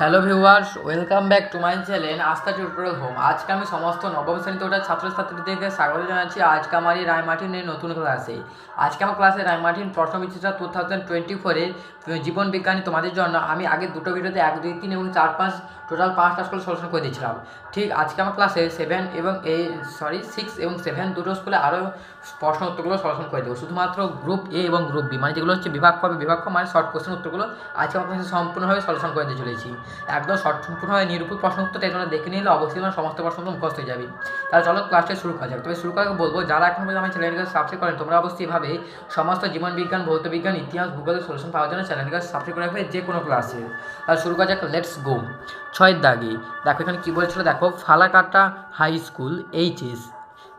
Hello viewers, welcome back to my channel Astha tutorial home. আজকে আমি সমস্ত নবম শ্রেণীতে ওটা ছাত্রছাত্রীদেরকে স্বাগত জানাচ্ছি। আজকে আমার এই রায়মার্টিনের নতুন ক্লাসে। আজকে আমার ক্লাসে রায়মার্টিন প্রথম বিচিত্রা টু থাউজেন্ড টোয়েন্টি ফোরের জীবন বিজ্ঞানী তোমাদের জন্য। আমি আগে দুটো ভিডিওতে এক, দুই, তিন এবং চার, পাঁচ টোটাল পাঁচটা স্কুল সলিউশন করে দিয়েছিলাম। ঠিক আজকে আমার ক্লাসে সেভেন এবং এই সরি সিক্স এবং সেভেন দুটো স্কুলে আরও প্রশ্ন উত্তরগুলো সলিউশন করে দেবো। শুধুমাত্র গ্রুপ এ এবং গ্রুপ বি মানে যেগুলো হচ্ছে বিভাগ হবে বিভাগ মানে শর্ট কোশ্চেন উত্তরগুলো আজকে আমার কাছে সম্পূর্ণভাবে সলিউশন করে দিয়ে চলেছি। একদম শর্ট সম্পূর্ণভাবে নিরূপণ প্রশ্ন উত্তর জন্য দেখে নিলে অবশ্যই তোমার সমস্ত প্রশ্ন মুখস্থ হয়ে যাবে। তাহলে চলো ক্লাসটা শুরু করা যাক। তবে শুরু আগে বলব, যারা এখন আমার চ্যানেলকে সাবস্ক্রাইব করেন, তোমরা অবশ্যই এভাবে সমস্ত জীবন বিজ্ঞান, ভৌত বিজ্ঞান, ইতিহাস ভূগোলের সলিউশন পাওয়ার জন্য চ্যানেলকে সাবস্ক্রাইব করে রাখবে যে কোনো ক্লাসে তাহলে শুরু করা যাক লেটস গো ছয়ের দাগে। দেখো এখানে কী বলেছিল? দেখো, ফালাকাটা হাই স্কুল এইচএস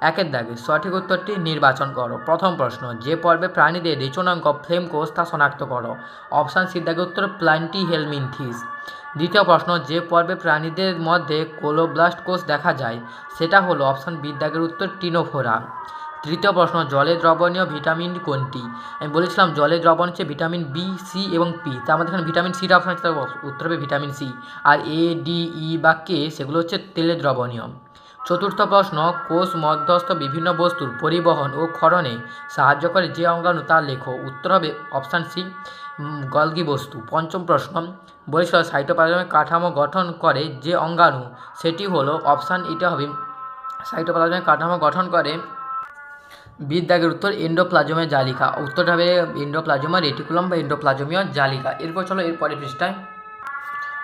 একের দাগে সঠিক উত্তরটি নির্বাচন করো। প্রথম প্রশ্ন, যে পর্বে প্রাণীদের রেচনাঙ্ক ফ্লেম কোষ তা শনাক্ত করো? অপশান সি উত্তর, প্লান্টি হেলমিনথিস দ্বিতীয় প্রশ্ন, যে পর্বে প্রাণীদের মধ্যে কোলোব্লাস্ট কোষ দেখা যায়, সেটা হলো অপশান বি, দাগের উত্তর, টিনোফোরা। তৃতীয় প্রশ্ন, জলে দ্রবণীয় ভিটামিন কোনটি? আমি বলেছিলাম জলে দ্রবণ হচ্ছে ভিটামিন বি, সি এবং পি, তার মধ্যে এখানে ভিটামিন সির অপশন তার উত্তর হবে ভিটামিন সি। আর এ, ডি, ই বা কে, সেগুলো হচ্ছে তেলে দ্রবণীয়। চতুর্থ প্রশ্ন, কোষ মধ্যস্থ বিভিন্ন বস্তুর পরিবহন ও ক্ষরণে সাহায্য করে যে অঙ্গাণু তা লেখো। উত্তর হবে অপশান সি গলগি বস্তু। পঞ্চম প্রশ্ন বলেছিল সাইটোপ্লাজমের কাঠামো গঠন করে যে অঙ্গাণু, সেটি হলো অপশান এটা হবে সাইটোপ্লাজমের কাঠামো গঠন করে বিদ্যাগের উত্তর এন্ডোপ্লাজমের জালিকা। উত্তরটা হবে এন্ডোপ্লাজমা রেটিকুলাম বা এন্ডোপ্লাজমীয় জালিকা। এরপর চলো এর এরপরে পৃষ্ঠায়।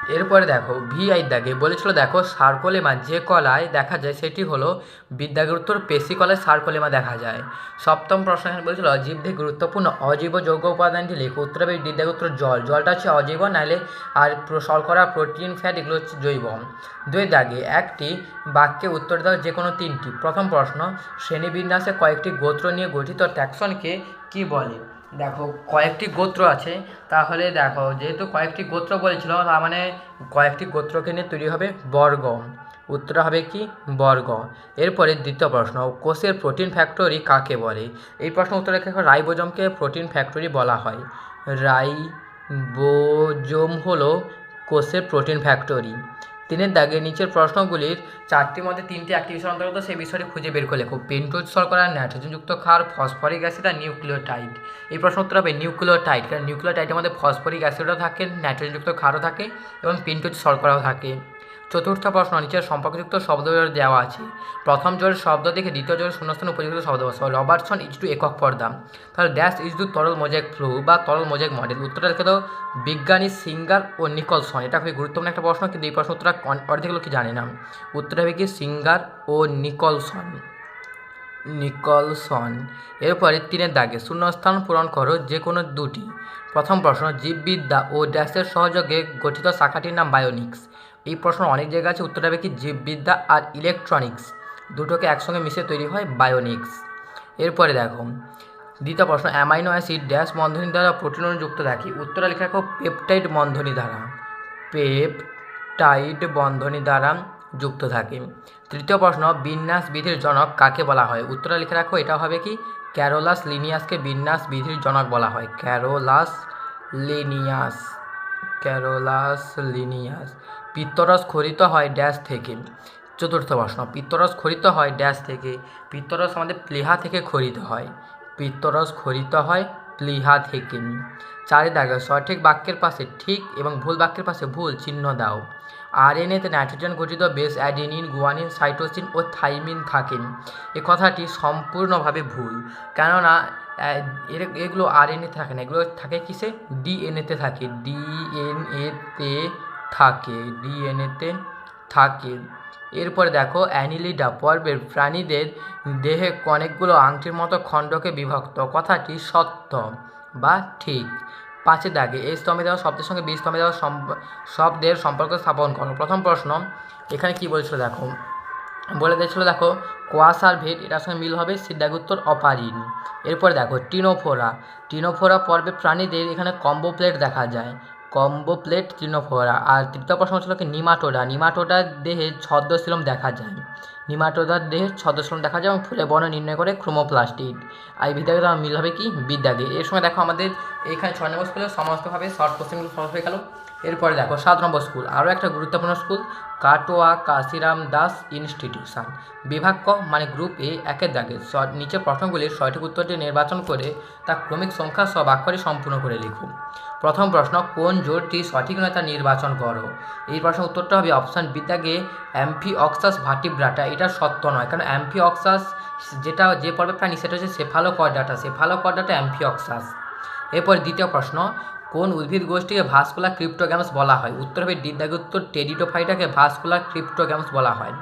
এরপরে দেখো ভিআই দাগে বলেছিল, দেখো, সার্কোলেমা যে কলায় দেখা যায় সেটি হলো বিদ্যাগের উত্তর পেশিকলায় সার্কোলেমা দেখা যায়। সপ্তম প্রশ্ন এখানে বলেছিল, জীব থেকে গুরুত্বপূর্ণ অজৈব যৌগ উপাদানটি লেখো উত্তর হবে উত্তর, জল। জলটা হচ্ছে অজৈব নাহলে আর শর্করা, প্রোটিন, ফ্যাট, এগুলো হচ্ছে জৈব। দুই দাগে একটি বাক্যে উত্তর দাও যে কোনো তিনটি। প্রথম প্রশ্ন, শ্রেণীবিন্যাসে কয়েকটি গোত্র নিয়ে গঠিত ট্যাক্সনকে কি বলে? দেখো, কয়েকটি গোত্র আছে। তাহলে দেখো, যেহেতু কয়েকটি গোত্র বলেছিল, তার মানে কয়েকটি গোত্রকে নিয়ে তৈরি হবে বর্গ। উত্তর হবে কি? বর্গ। এরপরে দ্বিতীয় প্রশ্ন, কোষের প্রোটিন ফ্যাক্টরি কাকে বলে? এই প্রশ্ন উত্তরে রাইবোজমকে প্রোটিন ফ্যাক্টরি বলা হয়। রাইবোজোম হলো কোষের প্রোটিন ফ্যাক্টরি। তিনের দাগে নিচের প্রশ্নগুলির চারটির মধ্যে তিনটি বিষয় অন্তর্গত, সেই বিষয়টি খুঁজে বের করে লেখো পেন্টোজ শর্করা, নাইট্রোজেনযুক্ত খার ফসফরিক অ্যাসিড আর নিউক্লিওটাইড এই প্রশ্ন উত্তর হবে নিউক্লিওটাইড কারণ নিউক্লিওটাইডের মধ্যে ফসফরিক অ্যাসিডও থাকে, নাইট্রোজেনযুক্ত খারও থাকে এবং পেন্টোজ শর্করাও থাকে। চতুর্থ প্রশ্ন, নিচের সম্পর্কযুক্ত শব্দ দেওয়া আছে। প্রথম জোরের শব্দ দেখে দ্বিতীয় জোরের শূন্যস্থান উপযুক্ত শব্দ বসাও রবার্টসন ইজ টু একক পর্দা। তাহলে ড্যাশ ইজ টু তরল মোজাইক ফ্লু বা তরল মোজাইক মডেল উত্তরটা লিখে দাও, বিজ্ঞানী, সিঙ্গার ও নিকলসন। এটা খুবই গুরুত্বপূর্ণ একটা প্রশ্ন, কিন্তু এই প্রশ্ন উত্তরটা অর্ধেক লোক জানে না। উত্তরটা হবে কি সিঙ্গার ও নিকলসন। নিকলসন। এরপরে তিনের দাগে, শূন্যস্থান পূরণ করো যে কোনো দুটি। প্রথম প্রশ্ন, জীববিদ্যা ও ড্যাশের সহযোগে গঠিত শাখাটির নাম বায়োনিক্স এই প্রশ্ন অনেক জায়গায় আছে। উত্তরটা হবে কি, জীববিদ্যা আর ইলেকট্রনিক্স দুটোকে একসঙ্গে মিশে তৈরি হয় বায়োনিক্স এরপরে দেখো, দ্বিতীয় প্রশ্ন অ্যামাইনো অ্যাসিড ড্যাশ বন্ধনী দ্বারা প্রোটিন যুক্ত থাকে। উত্তরটা লেখা রাখো পেপটাইড বন্ধনী দ্বারা। পেপটাইড বন্ধনী দ্বারা যুক্ত থাকে। তৃতীয় প্রশ্ন, বিন্যাস বিধির জনক কাকে বলা হয়? উত্তরটা লিখে রাখো, এটা হবে কি ক্যারোলাস লিনিয়াসকে বিন্যাস বিধির জনক বলা হয়। ক্যারোলাস লিনিয়াস ক্যারোলাস লিনিয়াস পিত্তরস খরিত হয় ড্যাশ থেকে। চতুর্থ প্রশ্ন, পিত্তরস খরিত হয় ড্যাশ থেকে। পিত্তরস আমাদের প্লেহা থেকে খরিত হয়। পিত্তরস খরিত হয় প্লিহা থেকে। চারে দাগে সঠিক বাক্যের পাশে ঠিক এবং ভুল বাক্যের পাশে ভুল চিহ্ন দাও। আরএনএতে নাইট্রোজেন গঠিত বেস অ্যাডেনিন, গুয়ানিন, সাইটোসিন ও থাইমিন থাকেন এ কথাটি সম্পূর্ণভাবে ভুল, কেননা এগুলো আরএনএ থাকে না। এগুলো থাকে কিসে? ডিএনএতে থাকে। ডিএনএতে থাকে ডিএনএতে থাকে। এরপরে দেখো, অ্যানিলিডা পর্বের প্রাণীদের দেহে অনেকগুলো আংটির মতো খণ্ডকে বিভক্ত। কথাটি সত্য বা ঠিক? পাঁচের দাগে এই স্তম্ভে দেওয়া শব্দের সঙ্গে বি স্তম্ভে দেওয়া শব্দের সম্পর্ক স্থাপন করো। প্রথম প্রশ্ন, এখানে কি বলছিল দেখো? বলে দিয়েছিল দেখো কোয়াসার ভেট এটার সঙ্গে মিল হবে সিদ্ধাগ উত্তর অপারিন। এরপরে দেখো, টিনোফোরা। টিনোফোরা পর্বে প্রাণীদের এখানে কম্বো প্লেট দেখা যায়। কম্বো প্লেট তৃণফোরা আর তৃতীয় প্রশ্ন ছিল কি, নিমাটোডা। নিমাটোডার দেহে ছদ্মশিলম দেখা যায়। নিমাটোডার দেহে ছদ্মশিলম দেখা যায় এবং ফুলে বর্ণ নির্ণয় করে ক্রোমোপ্লাস্টিড। আর এই বিদ্যাগুলো মিল হবে কি? বিদ্যাগে এর সময় দেখো আমাদের এখানে ছয় নম্বর স্কুলে সমস্তভাবে শর্ট কোশ্চেনগুলো সলভ হয়ে গেল। এরপরে দেখো, সাত নম্বর স্কুল। আরও একটা গুরুত্বপূর্ণ স্কুল, কাটোয়া কাশিরাম দাস ইনস্টিটিউশন। বিভাগ ক মানে গ্রুপ এ, একের দাগে নিচে প্রশ্নগুলির সঠিক উত্তরটি নির্বাচন করে তা ক্রমিক সংখ্যা সব বাক্যটি সম্পূর্ণ করে লিখুন প্রথম প্রশ্ন, কোন জোরটি সঠিক নয় তা নির্বাচন করো? এই প্রশ্নের উত্তরটা হবে অপশান বি দাগে অ্যাম্ফি অক্সাস ভাটিব্রাটা। এটা সত্য নয়, কারণ অ্যাম্ফি অক্সাস যেটা যে পর্বে প্রাণী, সেটা হচ্ছে Cephalochordata Cephalochordata Amphioxus এরপর দ্বিতীয় প্রশ্ন কোন উদ্ভিদ গোষ্ঠীকে ভাস্কুলার ক্রিপ্টোগ্যামস বলা হয়? উত্তর হবে ডিদ্যাগুত্তর টেডিটোফাইটাকে ভাস্কুলার ক্রিপ্টোগ্যামস বলা হয়।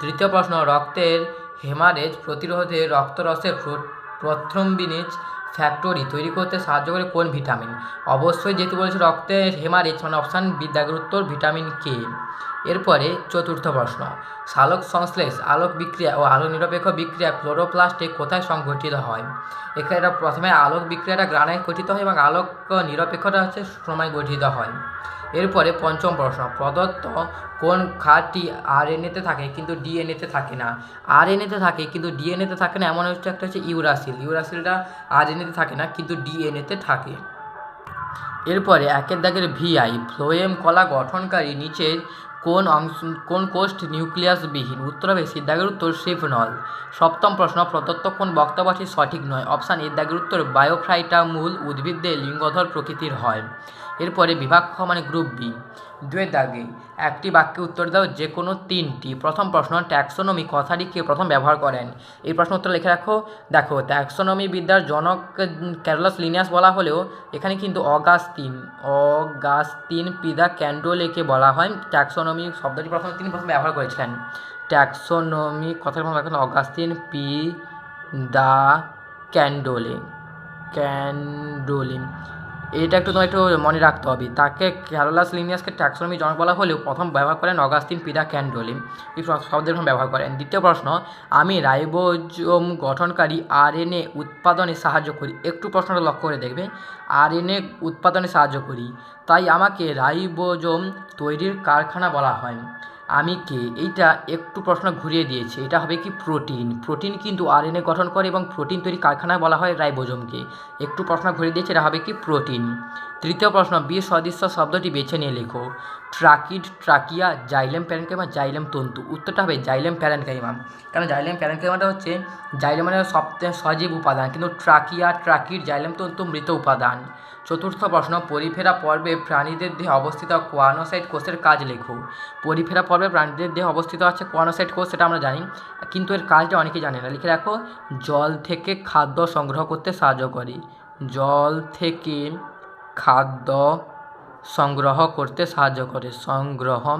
তৃতীয় প্রশ্ন, রক্তের হেমারেজ প্রতিরোধে রক্তরসের প্রথম প্রথ্রম্বিনেজ ফ্যাক্টরি তৈরি করতে সাহায্য করে কোন ভিটামিন? অবশ্যই যেহেতু বলেছে রক্তে হেমারেজ মানে অপশান বিদ্যাগের উত্তর ভিটামিন কে। এরপরে চতুর্থ প্রশ্ন, সালোক সংশ্লেষ, আলোক বিক্রিয়া ও আলো নিরপেক্ষ বিক্রিয়া ক্লোরোপ্লাস্টে কোথায় সংঘটিত হয়? এখানে প্রথমে আলোক বিক্রিয়াটা গ্রানায় গঠিত হয় এবং আলোক নিরপেক্ষটা হচ্ছে সময় গঠিত হয়। এরপরে পঞ্চম প্রশ্ন, প্রদত্ত কোন খাতটি আরএনএতে থাকে কিন্তু ডিএনএতে থাকে না? আরএনএতে থাকে কিন্তু ডিএনএতে থাকে না, এমন হচ্ছে একটা হচ্ছে ইউরাসিল। ইউরাসিলটা আরএনএতে থাকে না কিন্তু ডিএনএতে থাকে। এরপরে একের দাগের ভিআই, ফ্লোয়েম কলা গঠনকারী নিচের কোন অংশ, কোন কোষ্ঠ নিউক্লিয়াসবিহীন? উত্তর হবে সি দাগের উত্তর সিফনল সপ্তম প্রশ্ন, প্রদত্ত কোন বক্তব্যটি সঠিক নয়? অপশান, এর দাগের উত্তর বায়োফ্রাইটা মূল উদ্ভিদদের লিঙ্গধর প্রকৃতির হয়। এরপরে বিভাগ খ মানে গ্রুপ বি দুয়ের দাগে, একটি বাক্যে উত্তর দাও যে কোনো তিনটি। প্রথম প্রশ্ন ট্যাক্সোনমি কথাটি কে প্রথম ব্যবহার করেন? এই প্রশ্ন উত্তর লিখে রাখো। দেখো ট্যাক্সোনমি বিদ্যার জনক ক্যারোলাস লিনিয়াস বলা হলেও এখানে কিন্তু অগাস্তিন অগাস্তিন পিদা ক্যান্ডোলেকে বলা হয়। ট্যাক্সোনমি শব্দটি প্রথম, তিনি প্রথম ব্যবহার করেছিলেন। ট্যাক্সোনমি কথাটি প্রথম ব্যবহার অগাস্তিন পি দা ক্যান্ডোলে, ক্যান্ডোলিন। এটা একটু তোমার একটু মনে রাখতে হবে। তাকে ক্যারোলাস লিনিয়াসকে ট্যাক্সোনমি জনক বলা হলেও প্রথম ব্যবহার করেন অগাস্তিন পিদা ক্যান্ডোলিন এই শব্দের ব্যবহার করেন। দ্বিতীয় প্রশ্ন, আমি রাইবোজোম গঠনকারী আরএনএ উৎপাদনে সাহায্য করি। একটু প্রশ্নটা লক্ষ্য করে দেখবে। আর আরএনএ উৎপাদনে সাহায্য করি। তাই আমাকে রাইবোজোম তৈরির কারখানা বলা হয়। আমি কে? এইটা একটু প্রশ্ন ঘুরিয়ে দিয়েছে। এটা হবে কি প্রোটিন? প্রোটিন কিন্তু আরএনএ গঠন করে এবং প্রোটিন তৈরি কারখানায় বলা হয় রাইবোজোমকে। একটু প্রশ্ন ঘুরিয়ে দিয়েছে, এটা হবে কি প্রোটিন? তৃতীয় প্রশ্ন, বি সদৃশ্য শব্দটি বেছে নিয়ে লেখো। Tracheid, trachea, xylem parenchyma, xylem তন্তু। উত্তরটা হবে জাইলেম প্যারেনকাইমা। কারণ জাইলেম প্যারেনকাইমাটা হচ্ছে, জাইলেম মানে সবচেয়ে সজীব উপাদান, কিন্তু ট্রাকিয়া, ট্রাকিড, জাইলেম তন্তু মৃত উপাদান। চতুর্থ প্রশ্ন, পরিফেরা পর্বে প্রাণীদের দেহে অবস্থিত কোয়ানোসাইট কোষের কাজ লেখো। পরিফেরা পর্বে প্রাণীদের দেহে অবস্থিত আছে কোয়ানোসাইট কোষ, সেটা আমরা জানি, কিন্তু এর কাজটা অনেকেই জানে না। লিখে রাখো, জল থেকে খাদ্য সংগ্রহ করতে সাহায্য করে। জল থেকে খাদ্য সংগ্রহ করতে সাহায্য করে। সংগ্রহ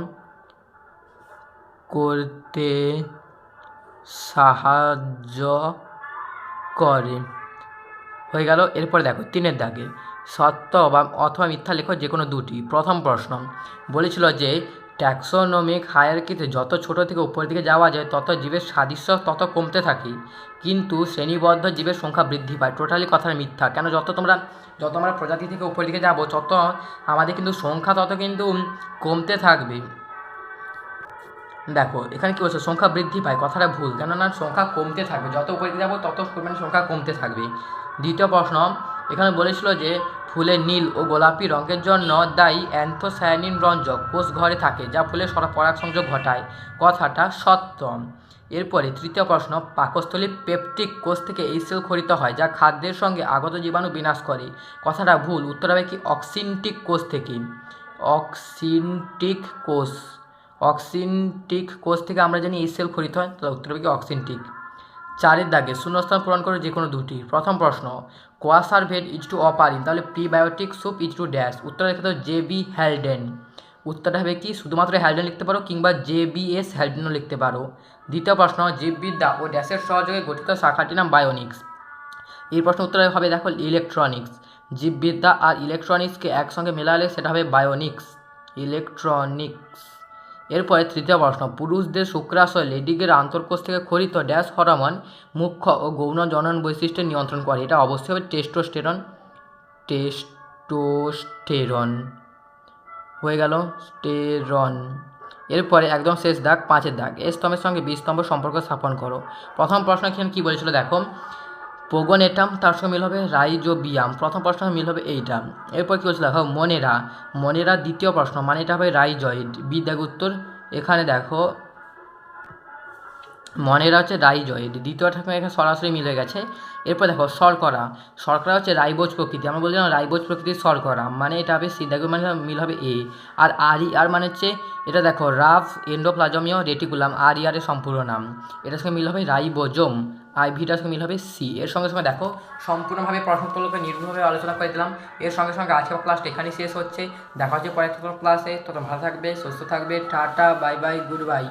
করতে সাহায্য করে। হয়ে গেল। এরপরে দেখো, তিনের দাগে, সত্য বা অথবা মিথ্যা লেখো যে কোনো দুটি। প্রথম প্রশ্ন বলেছিল যে ট্যাক্সোনমিক হায়ারকিতে যত ছোট থেকে উপরের দিকে যাওয়া যায়, তত জীবের সাদৃশ্য তত কমতে থাকে। কিন্তু শ্রেণীবদ্ধ জীবের সংখ্যা বৃদ্ধি পায়। টোটালি কথাটা মিথ্যা। কেন যত তোমরা, যত আমরা প্রজাতি থেকে উপরের দিকে যাব, তত আমাদের কিন্তু সংখ্যা তত কিন্তু কমতে থাকবে। দেখো, এখানে কী বলছে? সংখ্যা বৃদ্ধি পায়। কথাটা ভুল। কেননা সংখ্যা কমতে থাকবে। যত উপরে যাব, তত পরিমাণে সংখ্যা কমতে থাকবে। দ্বিতীয় প্রশ্ন, এখানে বলেছিল যে ফুলের নীল ও গোলাপি রঙের জন্য দায়ী অ্যান্থোসায়ানিন রঞ্জক কোষ ঘরে থাকে, যা ফুলের পরাগ সংযোগ ঘটায়। কথাটা সত্য এরপরে তৃতীয় প্রশ্ন, পাকস্থলী পেপটিক কোষ থেকে এই সেল খরিত হয়, যা খাদ্যের সঙ্গে আগত জীবাণু বিনাশ করে। কথাটা ভুল, উত্তর হবে কি, অক্সিনটিক কোষ থেকে। অক্সিনটিক কোষ অক্সিনটিক কোষ থেকে আমরা জানি এই সেল খরিত হয়, তাহলে উত্তর হবে কি, অক্সিনটিক। চারের দাগে শূন্যস্থান পূরণ করে যে কোনো দুটি। প্রথম প্রশ্ন কোয়াসারভেট ইজ টু অপারিন তাহলে prebiotic soup is to dash. উত্তরের ক্ষেত্রে জে বি হ্যালডেন উত্তরটা হবে কি? শুধুমাত্র হ্যালডেন লিখতে পারো কিংবা জে বি এস হ্যালডেনও লিখতে পারো। দ্বিতীয় প্রশ্ন জীববিদ্যা ও ড্যাশের সহযোগে গঠিত শাখাটির নাম বায়োনিক্স। এই প্রশ্ন উত্তরে হবে দেখো ইলেকট্রনিক্স। জীববিদ্যা আর ইলেকট্রনিক্সকে একসঙ্গে মেলালে সেটা হবে বায়োনিক্স। ইলেকট্রনিক্স। এরপরে তৃতীয় প্রশ্ন, পুরুষদের শুক্রাশয় লেডিগের আন্তর্কোষ থেকে খরিত ড্যাশ হরমোন মুখ্য ও গৌণ জনন বৈশিষ্ট্য নিয়ন্ত্রণ করে। এটা অবশ্যই হবে টেস্টোস্টেরন। টেস্টোস্টেরন। হয়ে গেল স্টেরন। এরপরে একদম শেষ দাগ, পাঁচের দাগ। এ স্তম্ভের সঙ্গে বি স্তম্ভ সম্পর্ক স্থাপন করো। প্রথম প্রশ্ন এখানে কী বলেছিল? দেখো পোগোনেটাম তার সঙ্গে মিল হবে রাইজোবিয়াম। প্রথম প্রশ্ন মিল হবে এইটা। এরপর কী বলছে দেখো, মনেরা। মনেরা দ্বিতীয় প্রশ্ন মানে এটা হবে রাইজয়েড। বি দেখো উত্তর, এখানে দেখো, মনেরা হচ্ছে রাইজয়েড। দ্বিতীয়টা থেকে এখানে সরাসরি মিলে গেছে। এরপর দেখো, শর্করা। শর্করা হচ্ছে রাইবোজ প্রকৃতি। আমরা বলছিলাম রাইবোজ প্রকৃতির শর্করা। মানে এটা হবে সি মানে মিল হবে এ। আর আর আর মানে হচ্ছে, এটা দেখো, রাফ, এন্ডোপ্লাজমীয় রেটিকুলাম। আর ই, আর এর সম্পূর্ণ নাম। এটার সঙ্গে মিল হবে রাইবোজোম। আই ভিটার সঙ্গে মিল হবে সি এর সঙ্গে সঙ্গে দেখো, সম্পূর্ণভাবে প্রশ্নগুলোকে নির্ভুলভাবে আলোচনা করে দিলাম। এর সঙ্গে সঙ্গে আজকের ক্লাসটা এখানেই শেষ হচ্ছে। দেখা হচ্ছে পরের ক্লাসে তত ভালো থাকবে, সুস্থ থাকবে। Tata bye bye good bye